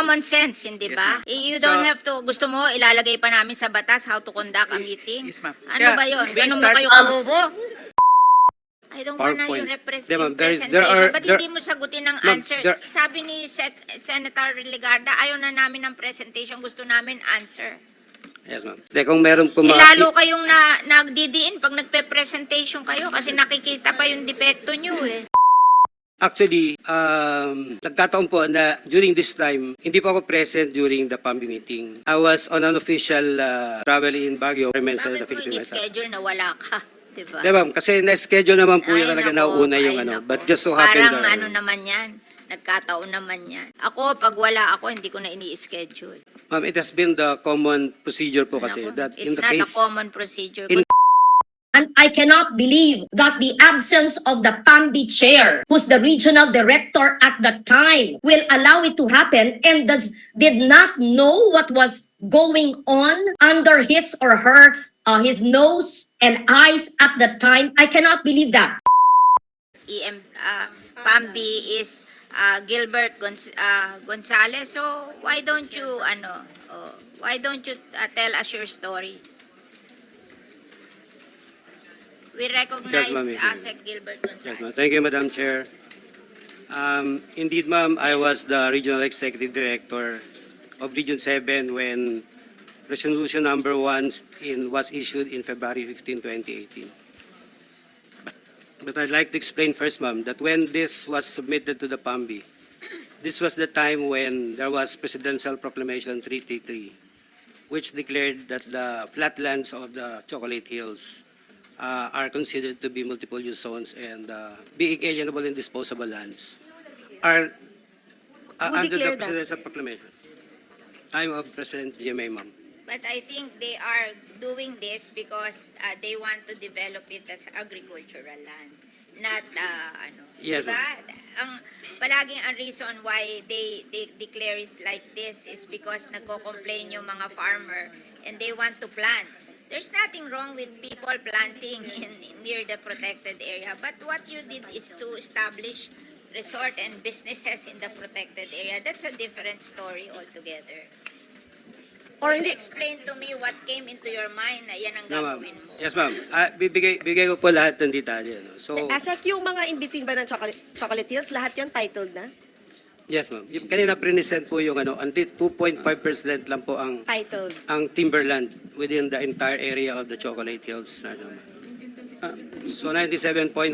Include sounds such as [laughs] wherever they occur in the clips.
common sense, hindi Yes, ba? Eh, You don't So- have to, gusto mo, ilalagay pa namin sa batas how to conduct a meeting? yes, ma'am. Ano Kaya ba yun? Ganun mo kayo kabobo? I don't wanna PowerPoint. yung repres- there is- there are- Ba't there- hindi mo sagutin ng Ma'am, answer? there- Sabi ni Sec- Senator Ligarda, ayaw na namin ng presentation, gusto namin answer. Yes, ma'am. De, kung meron po Eh, mga... lalo kayong na, nagdidiin pag nagpe-presentation kayo kasi nakikita pa yung depekto nyo eh. Actually, um, nagkataon po na during this time, hindi po ako present during the PAMBI meeting. I was on an official uh, travel in Baguio, Bakit the mo Philippine schedule na wala ka? [laughs] Diba? Di ma'am, kasi na-schedule naman po Ay, yun talaga nako, nauna yung ay, ano. nako. But just so happened Parang that- ano naman yan. Nagkataon naman yan. Ako, pag wala ako, hindi ko na ini-schedule. Ma'am, it has been the common procedure po kasi Nako, that in It's the not a case... common procedure. in- I cannot believe that the absence of the PAMBI chair, who's the regional director at the time, will allow it to happen and does, did not know what was going on under his or her, uh, his nose and eyes at the time. I cannot believe that. EM, uh, Pambi is uh, Gilbert Gonz- uh, Gonzalez. So, why don't you, ano, oh, why don't you uh, tell us your story? We recognize ma'am. Asek Gilbert Yes, Gonzalez. ma'am. Thank you, Madam Chair. Um, indeed, ma'am, I was the Regional Executive Director of Region 7 when Resolution Number 1 in, was issued in February 15, 2018. But, but I'd like to explain first, ma'am, that when this was submitted to the PAMBI, this was the time when there was Presidential Proclamation 333, which declared that the flatlands of the Chocolate Hills uh, are considered to be multiple use zones and uh, being alienable and disposable lands are uh, under the? Presidential Proclamation. I'm of President GMA, ma'am. But I think they are doing this because uh, they want to develop it as agricultural land, not uh, ano. Yes, diba? Ang palaging ang reason why they they declare it like this is because nagko-complain yung mga farmer and they want to plant. There's nothing wrong with people planting in, near the protected area, but what you did is to establish resort and businesses in the protected area. That's a different story altogether. So Or you hindi- explain to me what came into your mind na yan ang No, ma'am. gagawin mo. Yes, ma'am. Ah, bibigay, bigay ko po lahat ng detalye. No? So, Asek, yung mga in-between ba ng chocolate, chocolate hills, lahat yan titled na? Yes, ma'am. Yung Kanina present po yung ano, until 2.5% lang po ang Titled. ang timberland within the entire area of the Chocolate Hills. Ah, So 97.5%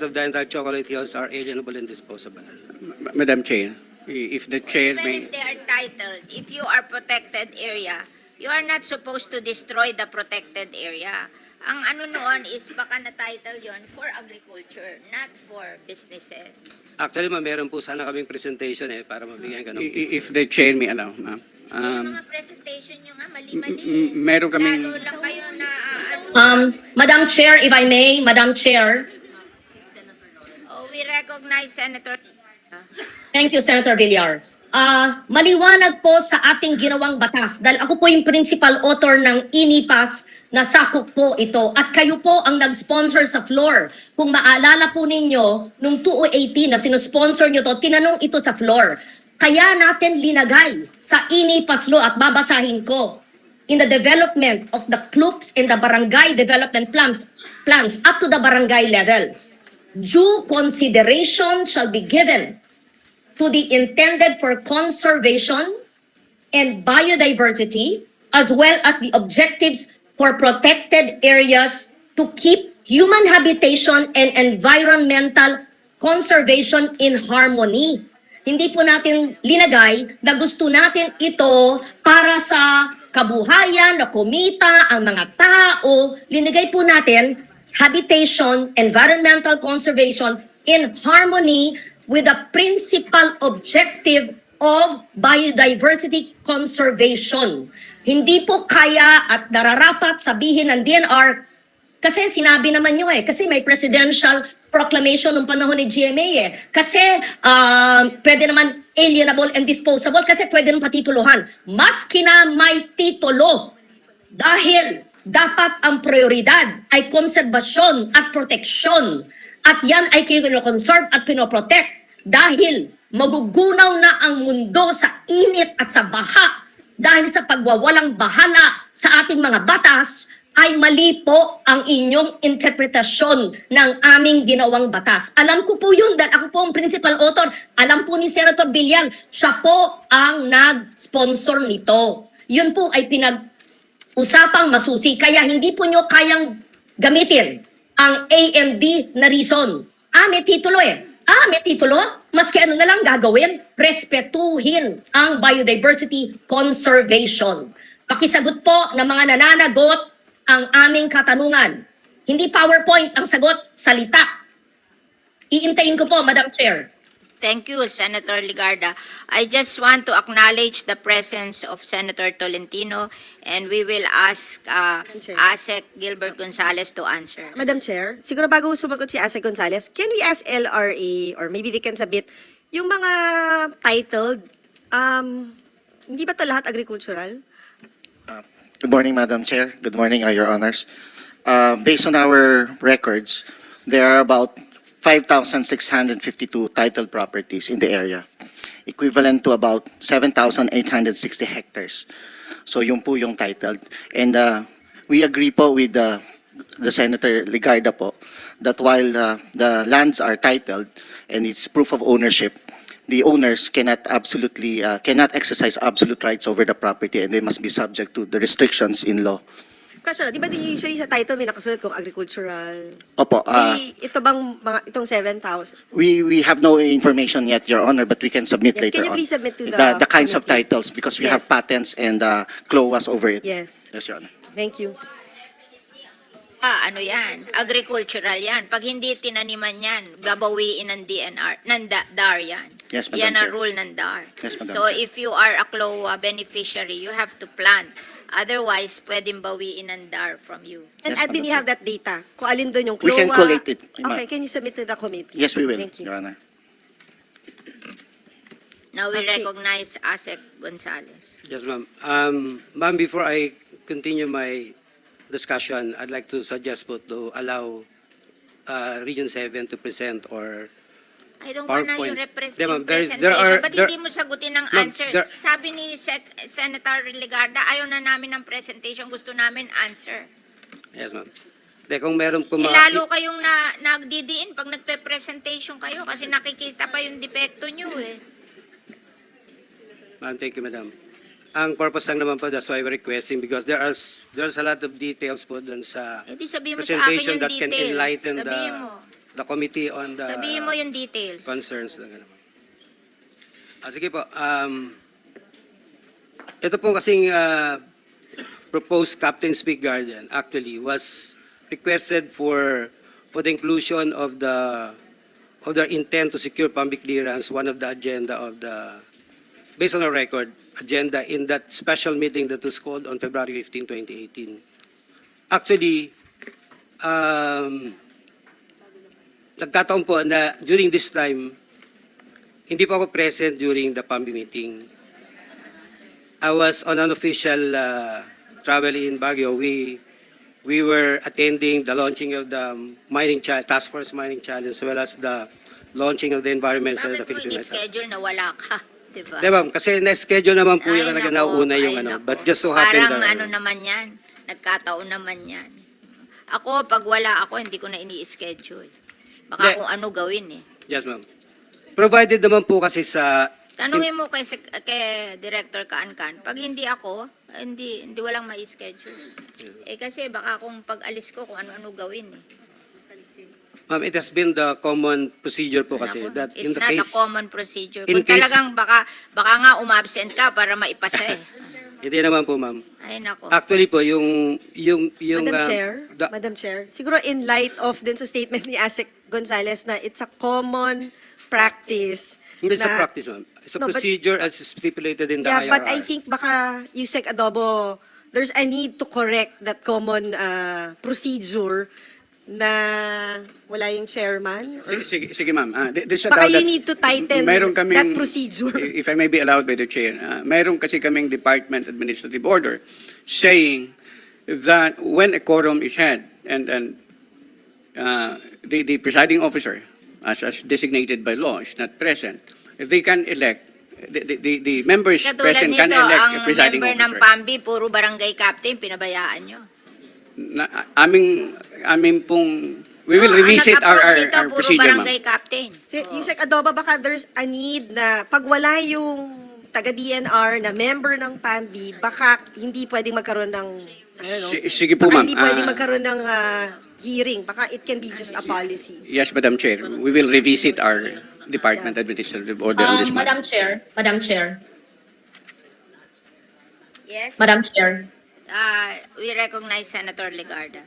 of the entire Chocolate Hills are alienable and disposable. Ma- Madam Chair, i- if the chair Even may, if they are titled, if you are protected area, you are not supposed to destroy the protected area. Ang ano noon is baka na-title yon for agriculture, not for businesses. Actually, ma'am, meron po sana kaming presentation eh, para mabigyan ka ng i- i- if the chair may allow, ma'am. yung Um, mga presentation nyo nga, mali-mali. m- m- meron kaming- Lalo lang kayo na, ano, Um, Madam Chair, if I may, Madam Chair, oh, we recognize Senator Thank you, Senator Villar. Ah, maliwanag po sa ating ginawang batas dahil ako po yung principal author ng INIPAS na sakop po ito at kayo po ang nag-sponsor sa floor. Kung maalala po ninyo, nung 2018 na sinusponsor nyo to, tinanong ito sa floor. Kaya natin linagay sa INIPAS law at babasahin ko in the development of the CLUPs and the barangay development plans, plans up to the barangay level. Due consideration shall be given to the intended for conservation and biodiversity, as well as the objectives for protected areas to keep human habitation and environmental conservation in harmony. Hindi po natin linagay na gusto natin ito para sa kabuhayan, na kumita, ang mga tao. Linagay po natin habitation, environmental conservation in harmony with the principal objective of biodiversity conservation. Hindi po kaya at nararapat sabihin ng DNR kasi sinabi naman nyo eh, kasi may presidential proclamation nung panahon ni GMA eh. Kasi um, pwede naman alienable and disposable kasi pwede naman patituluhan. Maski na may titulo dahil dapat ang prioridad ay konserbasyon at proteksyon. At yan ay kinoconserve at pinoprotect dahil magugunaw na ang mundo sa init at sa baha dahil sa pagwawalang bahala sa ating mga batas, ay mali po ang inyong interpretasyon ng aming ginawang batas. Alam ko po yun dahil ako po ang principal author. Alam po ni Senator Villar, siya po ang nag-sponsor nito. Yun po ay pinag-usapang masusi. Kaya hindi po nyo kayang gamitin ang AMD na reason. Ah, may titulo eh. Ah, may titulo? Maski ano na lang gagawin, respetuhin ang biodiversity conservation. Pakisagot po ng mga nananagot ang aming katanungan. Hindi PowerPoint ang sagot, salita. Iintayin ko po, Madam Chair. Thank you, Senator Ligarda. I just want to acknowledge the presence of Senator Tolentino, and we will ask uh. ASEC Gilbert Gonzalez to answer. Madam Chair, siguro bago sumagot si Asa Gonzalez, can we ask LRA or maybe they can submit yung mga titled, um, hindi ba to lahat agricultural? Good morning, Madam Chair. Good morning, uh, Your Honors. Uh, Based on our records, there are about 5,652 titled properties in the area, equivalent to about 7,860 hectares. So yun po yung titled. And uh, we agree po with uh, the Senator Ligarda po that while uh, the lands are titled and it's proof of ownership, the owners cannot absolutely, uh, cannot exercise absolute rights over the property and they must be subject to the restrictions in law. Kasi di ba di usually sa title may nakasulat kung agricultural? Opo, uh, Di, ito bang mga, itong 7,000? we, we have no information yet, Your Honor, but we can submit Yes, later can you on. please submit to the The, the kinds of titles, because we have Yes. patents and uh, CLOAs over it. Yes, Yes, Your Honor. thank you. Ah, ano yan? Agricultural yan. Pag hindi tinaniman yan, gabawiin ng DNR, ng da- DAR yan. Yes, Madam Yan ang rule ng DAR. Yes, Madam So Chair. if you are a CLOA beneficiary, you have to plant. Otherwise, pwedeng bawiin ng DAR from you. And Yes, admin, you have that data. Kung alin doon yung We can CLOA. collate it, ma'am. Okay, can you submit to the committee? Yes, we will, Thank you. Your Honor. Now we Okay. recognize ASEC Gonzalez. Yes, ma'am. Um, ma'am, before I continue my discussion, I'd like to suggest po to allow uh, Region 7 to present or I don't want na yung, PowerPoint. repres- Di, ma'am, yung there is- presentation. there are- Ba't there- hindi mo sagutin ng Ma'am, answer? there- Sabi ni Sec- Senator Ligarda, ayaw na namin ng presentation, gusto namin answer. Yes, ma'am. De, kung meron kung Eh, mga- lalo kayong na, nagdidiin pag nagpe-presentation kayo kasi nakikita pa yung depekto nyo eh. Ma'am, thank you, madam. Ang purpose lang naman po, that's why we're requesting because there are, s- there's a lot of details po dun sa Eh di sabihin mo sa akin presentation yung that can details. enlighten the, Sabihin mo. The committee on the Sabihin mo yung details. concerns. lang naman. Ah, sige po, um, ito po kasing uh, proposed Captain Speak Guardian actually was requested for for the inclusion of the of their intent to secure public clearance, one of the agenda of the, based on our record, agenda in that special meeting that was called on February 15, 2018. Actually, um, nagkataon po na during this time, hindi po ako present during the PAMBI meeting. I was on an official uh, travel in Baguio. We we were attending the launching of the mining cha- task force mining challenge as well as the launching of the environment sa the Bakit mo Philippine Metal. ini-schedule na wala ka? Diba? [laughs] Di ba? Kasi na-schedule naman po Ay, yung talaga nako, nauna yung ay, ano. nako. But just so happened Parang that- ano naman yan, nagkataon naman yan. Ako, pag wala ako, hindi ko na ini-schedule. Baka Hindi. kung ano gawin eh. Yes, ma'am. Provided naman po kasi sa Tanungin mo kay, kay Director Kaan-Kaan, pag hindi ako, hindi, hindi walang ma-schedule. Eh kasi baka kung pag-alis ko, kung ano-ano gawin eh. Ma'am, it has been the common procedure po kasi Naku, that in It's the not a case common procedure. in Kung case- talagang baka, baka nga umabsent ka para maipasa eh. [laughs] hindi naman po ma'am. Ay nako. Actually po yung yung yung Madam uh, Chair, the- Madam Chair, siguro in light of dun sa statement ni Asik Gonzalez na it's a common practice. hindi sa na- practice ma'am. It's a No, but- procedure as stipulated in the Yeah, IRR. but I think baka Yusek Adobo, there's a need to correct that common uh, procedure na wala yung chairman. or- Sige, sige, sige ma'am. Th- this Baka you need to tighten Mayroon kaming- that procedure. [laughs] If I may be allowed by the chair, uh, mayroon kasi kaming Department Administrative Order saying that when a quorum is had and, and uh, the, the presiding officer, as, as designated by law, is not present, they can elect, the, the- the, the members Katulad present nito, can elect ang a presiding member ng officer. PAMBI, puro barangay captain, pinabayaan nyo. Na, aming, aming pong, we will No, ang revisit our, our, nag-approve dito, our puro procedure, ma'am. barangay captain. Si, yung Sec Adoba, baka there's a need na pag wala yung taga-DNR na member ng PAMBI, baka hindi pwedeng magkaroon ng, I don't know, Si- sige po, baka ma'am. hindi pwedeng Ah, magkaroon ng ah, hearing. Baka it can be just a policy. Yes, Madam Chair, we will revisit our department administrative order on Um, this matter. Madam Chair, Madam Chair, Yes? Madam Chair. Uh, we recognize Senator Legarda.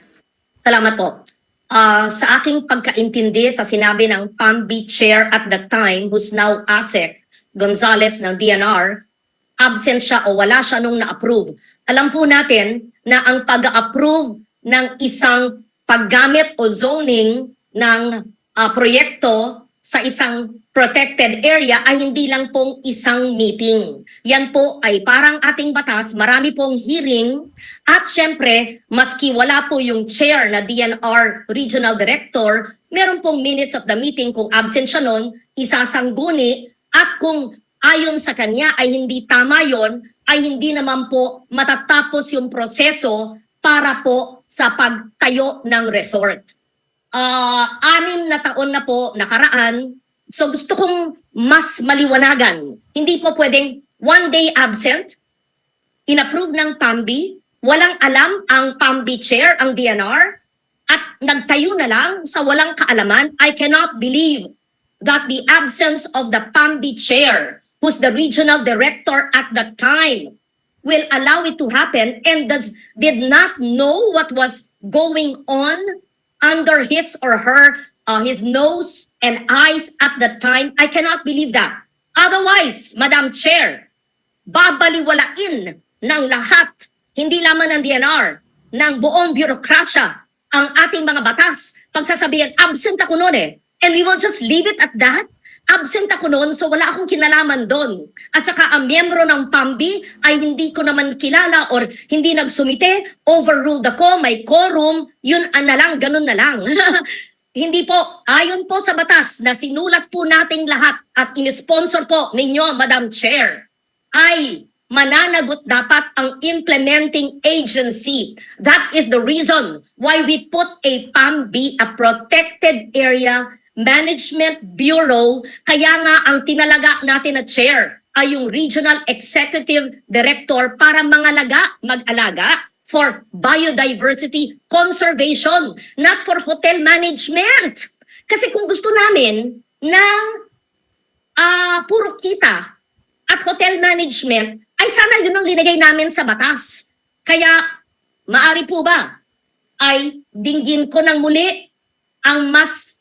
Salamat po. Ah, sa aking pagkaintindi sa sinabi ng PAMBI chair at the time, who's now ASEC, Gonzales ng DNR, absent siya o wala siya nung na-approve. Alam po natin na ang pag-approve ng isang paggamit o zoning ng ah, proyekto sa isang protected area ay hindi lang pong isang meeting. Yan po ay parang ating batas, marami pong hearing at syempre, maski wala po yung chair na DNR Regional Director, meron pong minutes of the meeting kung absent siya nun, isasangguni at kung ayon sa kanya ay hindi tama yon ay hindi naman po matatapos yung proseso para po sa pagtayo ng resort ah anim na taon na po nakaraan. So gusto kong mas maliwanagan. Hindi po pwedeng one day absent, inapprove ng PAMBI, walang alam ang PAMBI chair, ang DNR, at nagtayo na lang sa walang kaalaman. I cannot believe that the absence of the PAMBI chair, who's the regional director at the time, will allow it to happen and does, did not know what was going on under his or her uh, his nose and eyes at the time. I cannot believe that. Otherwise, Madam Chair, babaliwalain ng lahat, hindi lamang ng DNR, ng buong bürokrasya, ang ating mga batas. Pagsasabihin, absent ako noon eh. And we will just leave it at that. Absent ako noon, so wala akong kinalaman doon. At saka ang miyembro ng PAMBI ay hindi ko naman kilala or hindi nagsumite, overruled ako, may quorum, yun an na lang, ganun na lang. [laughs] hindi po, ayon po sa batas na sinulat po nating lahat at inisponsor po ninyo, Madam Chair, ay mananagot dapat ang implementing agency. That is the reason why we put a PAMB, a Protected Area Management Bureau. Kaya nga ang tinalaga natin na chair ay yung Regional Executive Director para mangalaga, mag-alaga for biodiversity conservation, not for hotel management. Kasi kung gusto namin ng ah puro kita at hotel management, ay sana yun ang linagay namin sa batas. Kaya, maari po ba, ay dinggin ko ng muli ang mas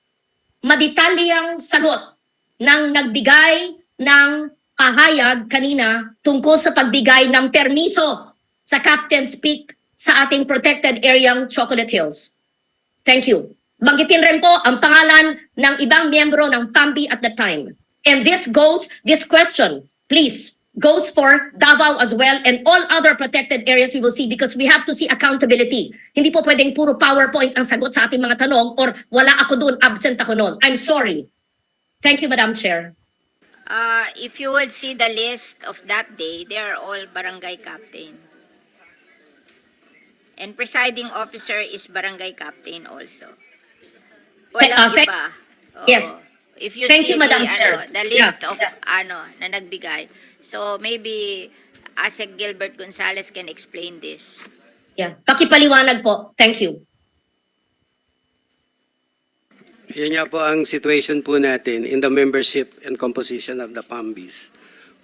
madetalyang sagot ng nagbigay ng pahayag kanina tungkol sa pagbigay ng permiso sa Captain's Peak sa ating protected area Chocolate Hills. Thank you. Banggitin rin po ang pangalan ng ibang miyembro ng PAMBI at the time. And this goes, this question, please, goes for Davao as well and all other protected areas we will see because we have to see accountability. Hindi po pwedeng puro PowerPoint ang sagot sa ating mga tanong or wala ako doon, absent ako noon. I'm sorry. Thank you, Madam Chair. Uh, if you would see the list of that day, they are all barangay captain. And presiding officer is barangay captain also. Walang uh, iba. Oo. yes. If you Thank see you, Madam the, Chair. ano, the list Yeah, of yeah. ano na nagbigay. So maybe Asek Gilbert Gonzalez can explain this. Yeah. Pakipaliwanag po. Thank you. Yan nga po ang situation po natin in the membership and composition of the PAMBIS.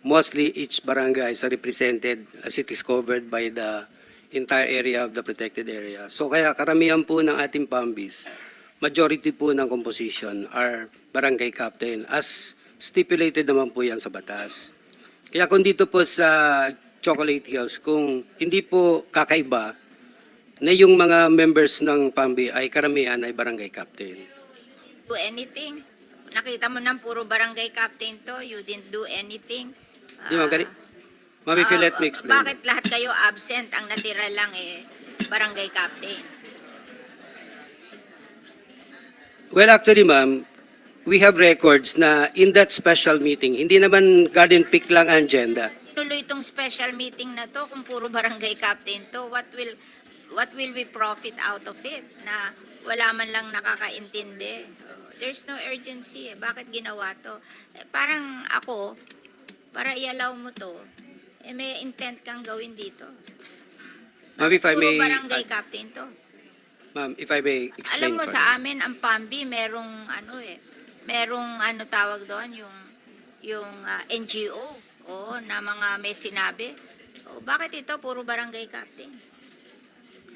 Mostly each barangay is represented as it is covered by the entire area of the protected area. So kaya karamihan po ng ating PAMBIS, majority po ng composition are barangay captain as stipulated naman po yan sa batas. Kaya kung dito po sa Chocolate Hills, kung hindi po kakaiba na yung mga members ng PAMBI ay karamihan ay barangay captain. Do anything? Nakita mo nang puro barangay captain to, you didn't do anything. Di ba, gani? Mami, Ah, let me explain. Bakit lahat kayo absent? Ang natira lang eh, barangay captain. Well, actually, ma'am, we have records na in that special meeting, hindi naman garden pick lang ang agenda. Tuloy itong special meeting na to kung puro barangay captain to. What will what will we profit out of it? Na wala man lang nakakaintindi. There's no urgency eh. Bakit ginawa to? Eh, parang ako, para i-allow mo to, eh, may intent kang gawin dito. Ma'am, if I Puro may, barangay captain to. ma'am, if I may explain. Alam mo sa amin ang Pambi merong ano eh, merong ano tawag doon yung yung ah, NGO o na mga may sinabi. O, bakit ito puro barangay captain?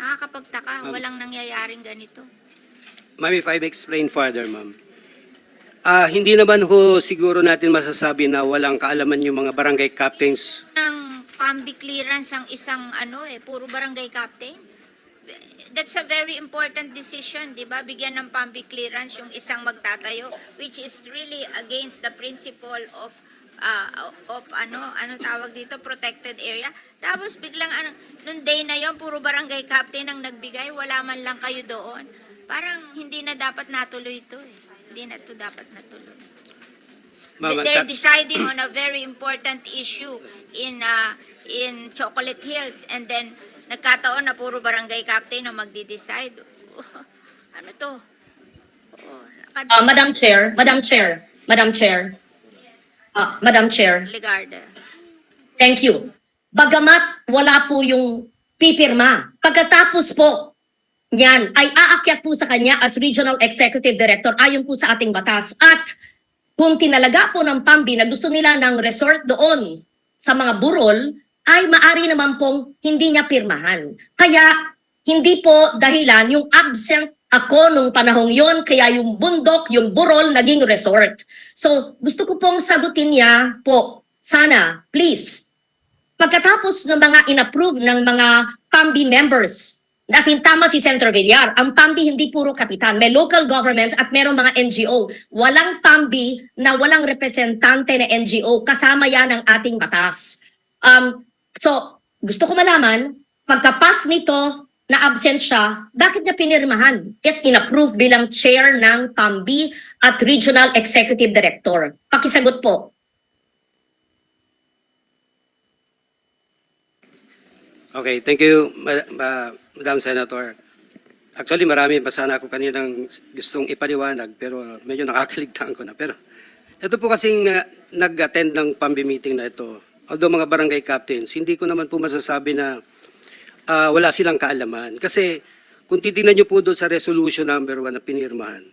Nakakapagtaka, Ma'am. walang nangyayaring ganito. Ma'am, if I may explain further, ma'am. Ah, hindi naman ho siguro natin masasabi na walang kaalaman yung mga barangay captains. Ang Pambi clearance ang isang ano eh, puro barangay captain. That's a very important decision, di ba? Bigyan ng Pambi clearance yung isang magtatayo, which is really against the principle of uh, of ano, ano tawag dito, protected area. Tapos biglang ano, nung day na yon puro barangay captain ang nagbigay, wala man lang kayo doon. Parang hindi na dapat natuloy ito eh. Hindi na ito dapat natuloy. They're deciding on a very important issue in uh, in Chocolate Hills and then nagkataon na puro barangay captain ang magdi-decide. ano to? Oh, Ah, Madam Chair, Madam Chair, Madam Chair. Ah, Madam Chair. Ligarda. Thank you. Bagamat wala po yung pipirma, pagkatapos po niyan ay aakyat po sa kanya as Regional Executive Director ayon po sa ating batas. At kung tinalaga po ng PAMBI na gusto nila ng resort doon sa mga burol, ay maari naman pong hindi niya pirmahan. Kaya hindi po dahilan yung absent ako nung panahong yon kaya yung bundok, yung burol, naging resort. So, gusto ko pong sagutin niya po, sana, please, pagkatapos ng mga inapprove ng mga PAMBI members, natin tama si Senator Villar, ang PAMBI hindi puro kapitan, may local governments at merong mga NGO. Walang PAMBI na walang representante na NGO, kasama yan ang ating batas. Um, so, gusto ko malaman, pagkapas nito na absent siya, bakit niya pinirmahan at inapprove bilang chair ng PAMBI at Regional Executive Director? Pakisagot po. Okay, thank you, Ma- Ma- Madam Senator. Actually, marami pa sana ako kaninang gustong ipaliwanag, pero medyo nakakaligtaan ko na. Pero ito po kasing uh, nag-attend ng PAMBI meeting na ito. Although mga barangay captains, hindi ko naman po masasabi na ah, wala silang kaalaman. Kasi kung titingnan niyo po doon sa resolution number 1 na pinirmahan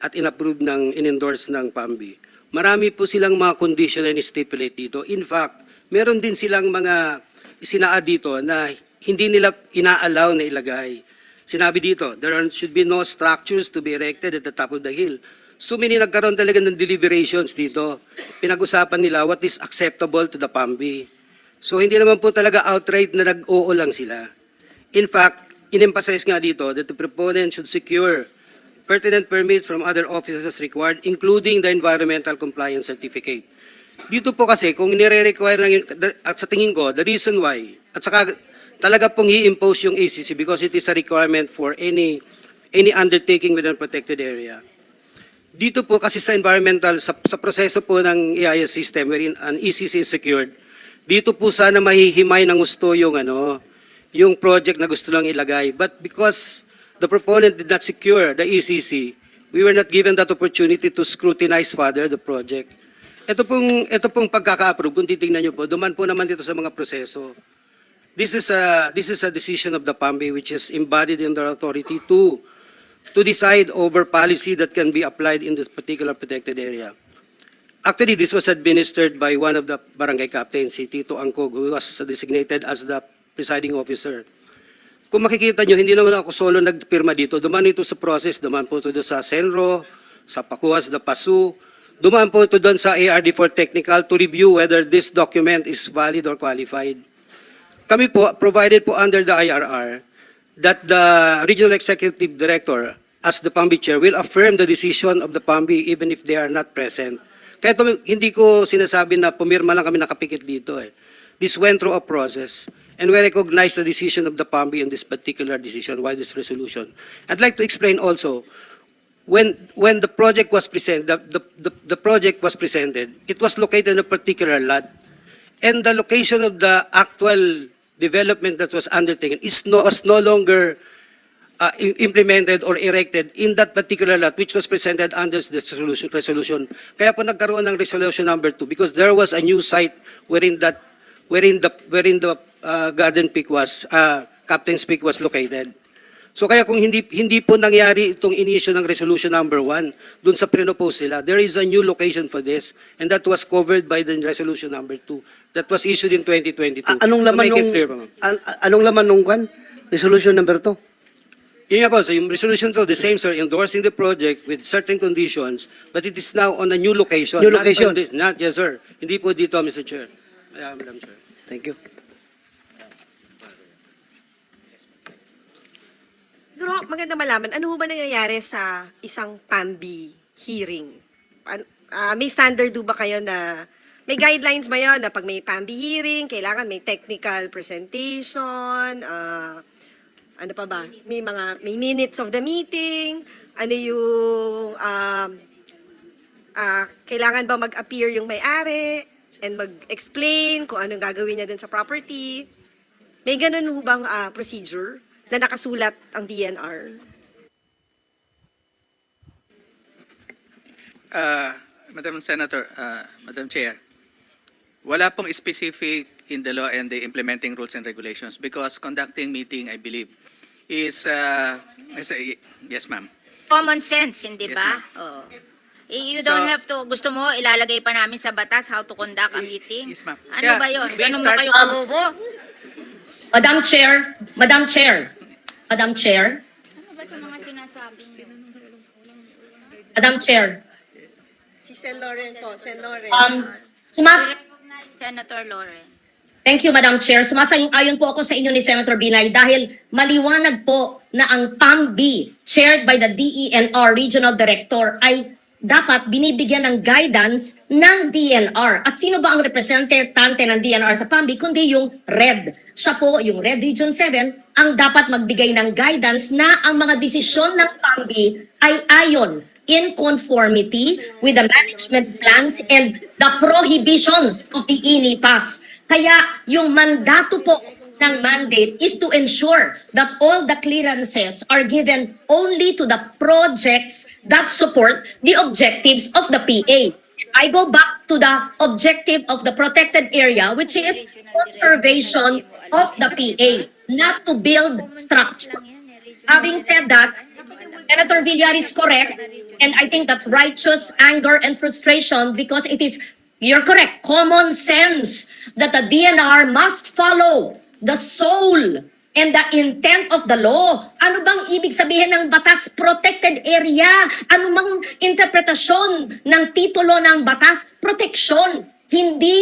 at inapprove ng in-endorse ng PAMBI, marami po silang mga condition and stipulate dito. In fact, meron din silang mga isinaa dito na hindi nila ina-allow na ilagay. Sinabi dito, there should be no structures to be erected at the top of the hill. So many nagkaroon talaga ng deliberations dito. Pinag-usapan nila what is acceptable to the PAMBI. So hindi naman po talaga outright na nag-oo lang sila. In fact, in-emphasize nga dito that the proponent should secure pertinent permits from other offices as required, including the environmental compliance certificate. Dito po kasi, kung nire-require lang at sa tingin ko, the reason why, at saka talaga pong i-impose yung ACC because it is a requirement for any any undertaking within a protected area. Dito po kasi sa environmental, sa, sa proseso po ng EIS system wherein an ECC is secured, dito po sana mahihimay ng gusto yung ano, yung project na gusto lang ilagay. But because the proponent did not secure the ECC, we were not given that opportunity to scrutinize further the project. Ito pong, ito pong pagkaka-approve, kung titingnan nyo po, duman po naman dito sa mga proseso. This is a, this is a decision of the PAMBI which is embodied in their authority to to decide over policy that can be applied in this particular protected area. Actually, this was administered by one of the barangay captains, si Tito Angkog, who was designated as the presiding officer. Kung makikita nyo, hindi naman ako solo nagpirma dito. Duman ito sa process, duman po ito sa Senro, sa Pakuas, the PASU, duman po ito doon sa ARD4 Technical to review whether this document is valid or qualified. Kami po, provided po under the IRR, that the Regional Executive Director, as the PAMBI Chair, will affirm the decision of the PAMBI even if they are not present. Kaya ito, hindi ko sinasabi na pumirma lang kami nakapikit dito eh. This went through a process. And we recognize the decision of the PAMBI on this particular decision, why this resolution. I'd like to explain also, when, when the project was presented, the, the, the, the project was presented, it was located in a particular lot. And the location of the actual development that was undertaken is no, was no longer uh, implemented or erected in that particular lot which was presented under the resolution, resolution. Kaya po nagkaroon ng resolution number two because there was a new site wherein that, wherein the, wherein the uh, Garden Peak was, uh, Captain's Peak was located. So kaya kung hindi hindi po nangyari itong inisyo ng resolution number one dun sa pinopose nila, there is a new location for this and that was covered by the resolution number two that was issued in 2022. A- anong To laman nung clear an- anong laman nung kan? Resolution number 2. Yun nga po, so yung resolution to, the same sir, endorsing the project with certain conditions, but it is now on a new location. New not location. on this- Not, yes sir. Hindi po dito, Mr. Chair. Yeah, Madam Chair. Thank you. Pero maganda malaman, ano ho ba nangyayari sa isang PAMBI hearing? An- ah, may standard do ba kayo na, may guidelines ba yun na pag may PAMBI hearing, kailangan may technical presentation, ah, ano pa ba? May mga, may minutes of the meeting, ano yung, um, ah, kailangan ba mag-appear yung may-ari, and mag-explain kung anong gagawin niya dun sa property. May ganun ho bang ah, procedure na nakasulat ang DNR? Uh, Madam Senator, uh, Madam Chair, wala pong specific in the law and the implementing rules and regulations because conducting meeting, I believe, is, uh, is a- yes, ma'am. Common sense, hindi Yes, ba? Oh. Eh, You don't So- have to, gusto mo, ilalagay pa namin sa batas how to conduct a meeting? Yes, ma'am. Ano Kaya ba yun? Ganun start- kayo kabobo? Madam Chair, Madam Chair, Madam Chair, Ano ba itong mga sinasabi niyo? Madam Chair, Si Sen. Loren po, Sen. Loren. um, sumas Recognize Senator Lauren. Thank you, Madam Chair. Sumasang-ayon po ako sa inyo ni Senator Binay dahil maliwanag po na ang PAMB, chaired by the DENR Regional Director, ay dapat binibigyan ng guidance ng DNR. At sino ba ang representante ng DNR sa PAMB kundi yung RED. Siya po, yung RED Region 7, ang dapat magbigay ng guidance na ang mga desisyon ng PAMB ay ayon in conformity with the management plans and the prohibitions of the INIPAS. Kaya yung mandato po ng mandate is to ensure that all the clearances are given only to the projects that support the objectives of the PA. I go back to the objective of the protected area, which is conservation of the PA, not to build structure. Having said that, Senator Villar is correct, and I think that's righteous anger and frustration because it is, you're correct, common sense that the DNR must follow the soul and the intent of the law. Ano bang ibig sabihin ng batas? Protected area. Ano bang interpretasyon ng titulo ng batas? Protection. Hindi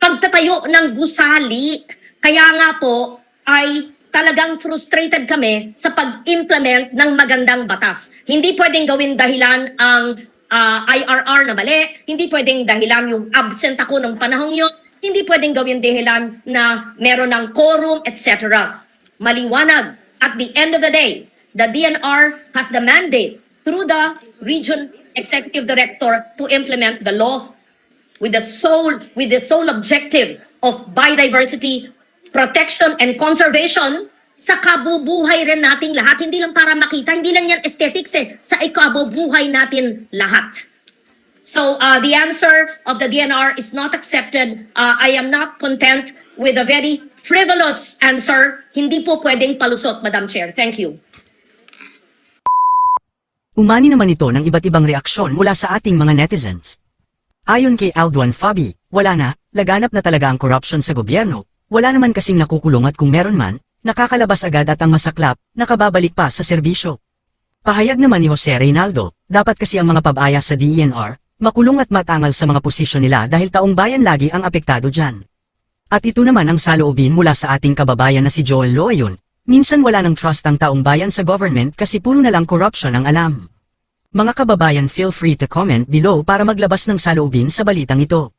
pagtatayo ng gusali. Kaya nga po ay talagang frustrated kami sa pag-implement ng magandang batas. Hindi pwedeng gawin dahilan ang ah, IRR na mali, hindi pwedeng dahilan yung absent ako ng panahong yun, hindi pwedeng gawin dahilan na meron ng quorum, etc. Maliwanag. At the end of the day, the DNR has the mandate through the region executive director to implement the law with the sole with the sole objective of biodiversity protection and conservation sa kabubuhay rin nating lahat hindi lang para makita hindi lang yan aesthetics eh sa ikabubuhay natin lahat so uh, the answer of the DNR is not accepted. Uh, I am not content with a very frivolous answer. Hindi po pwedeng palusot Madam Chair. Thank you. Umani naman ito ng iba't ibang reaksyon mula sa ating mga netizens. Ayon kay Alduan Fabi, wala na, laganap na talaga ang corruption sa gobyerno, wala naman kasing nakukulong at kung meron man, nakakalabas agad at ang masaklap, nakababalik pa sa serbisyo. Pahayag naman ni Jose Reynaldo, dapat kasi ang mga pabaya sa DENR, makulong at matangal sa mga posisyon nila dahil taong bayan lagi ang apektado dyan. At ito naman ang saloobin mula sa ating kababayan na si Joel Loayon, minsan wala ng trust ang taong bayan sa government kasi puro na lang corruption ang alam. Mga kababayan feel free to comment below para maglabas ng saloobin sa balitang ito.